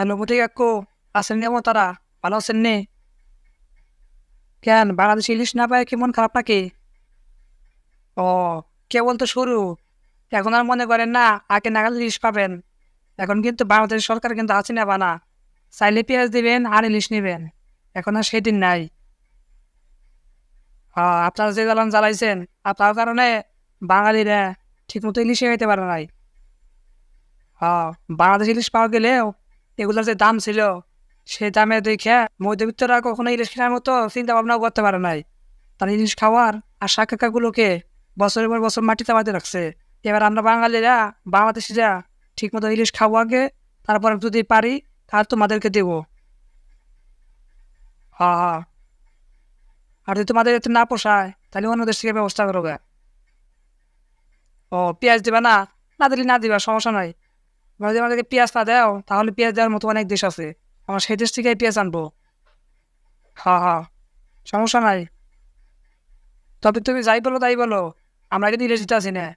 Hello বুটি কাকু আছেন কেমন তারা ভালো আছেন নে কেন বাংলাদেশ ইলিশ না পায় কেমন খারাপ নাকি ও কেবল তো শুরু এখন আর মনে করেন না আগে নাগাল ইলিশ পাবেন এখন কিন্তু বাংলাদেশ সরকার কিন্তু আছে না বানা চাইলে পেঁয়াজ দিবেন আর ইলিশ নেবেন এখন আর সেদিন নাই আপনারা যে জ্বালান জ্বালাইছেন আপনার কারণে বাঙালিরা ঠিকমতো ইলিশে খাইতে পারে নাই বাংলাদেশ ইলিশ পাওয়া গেলেও এগুলোর যে দাম ছিল, সে দামে দেখে মধ্যবিত্তরা কখনো ইলিশ কেনার মতো চিন্তা ভাবনাও করতে পারে নাই। তারা ইলিশ খাওয়ার আর শাকাকাগুলোকে বছরের পর বছর মাটিতে বাঁধে রাখছে। এবার আমরা বাঙালিরা, বাংলাদেশিরা ঠিক মতো ইলিশ খাব আগে তারপর যদি পারি, তাহলে তোমাদেরকে দেবো। হ্যাঁ হ্যাঁ আর যদি তোমাদের এতে না পোষায়, তাহলে অন্য দেশ থেকে ব্যবস্থা করো। ও, পেঁয়াজ দিবা না? না দিলে না দিবা, সমস্যা নাই। যদি আমাদেরকে পেঁয়াজ না দাও, তাহলে পেঁয়াজ দেওয়ার মতো অনেক দেশ আছে। আমরা সেই দেশ থেকে পেঁয়াজ আনব। হা হা, সমস্যা নাই। তবে তুমি যাই বলো, তাই বলো। আমরা কিন্তু ইংরেজিতে আছি না।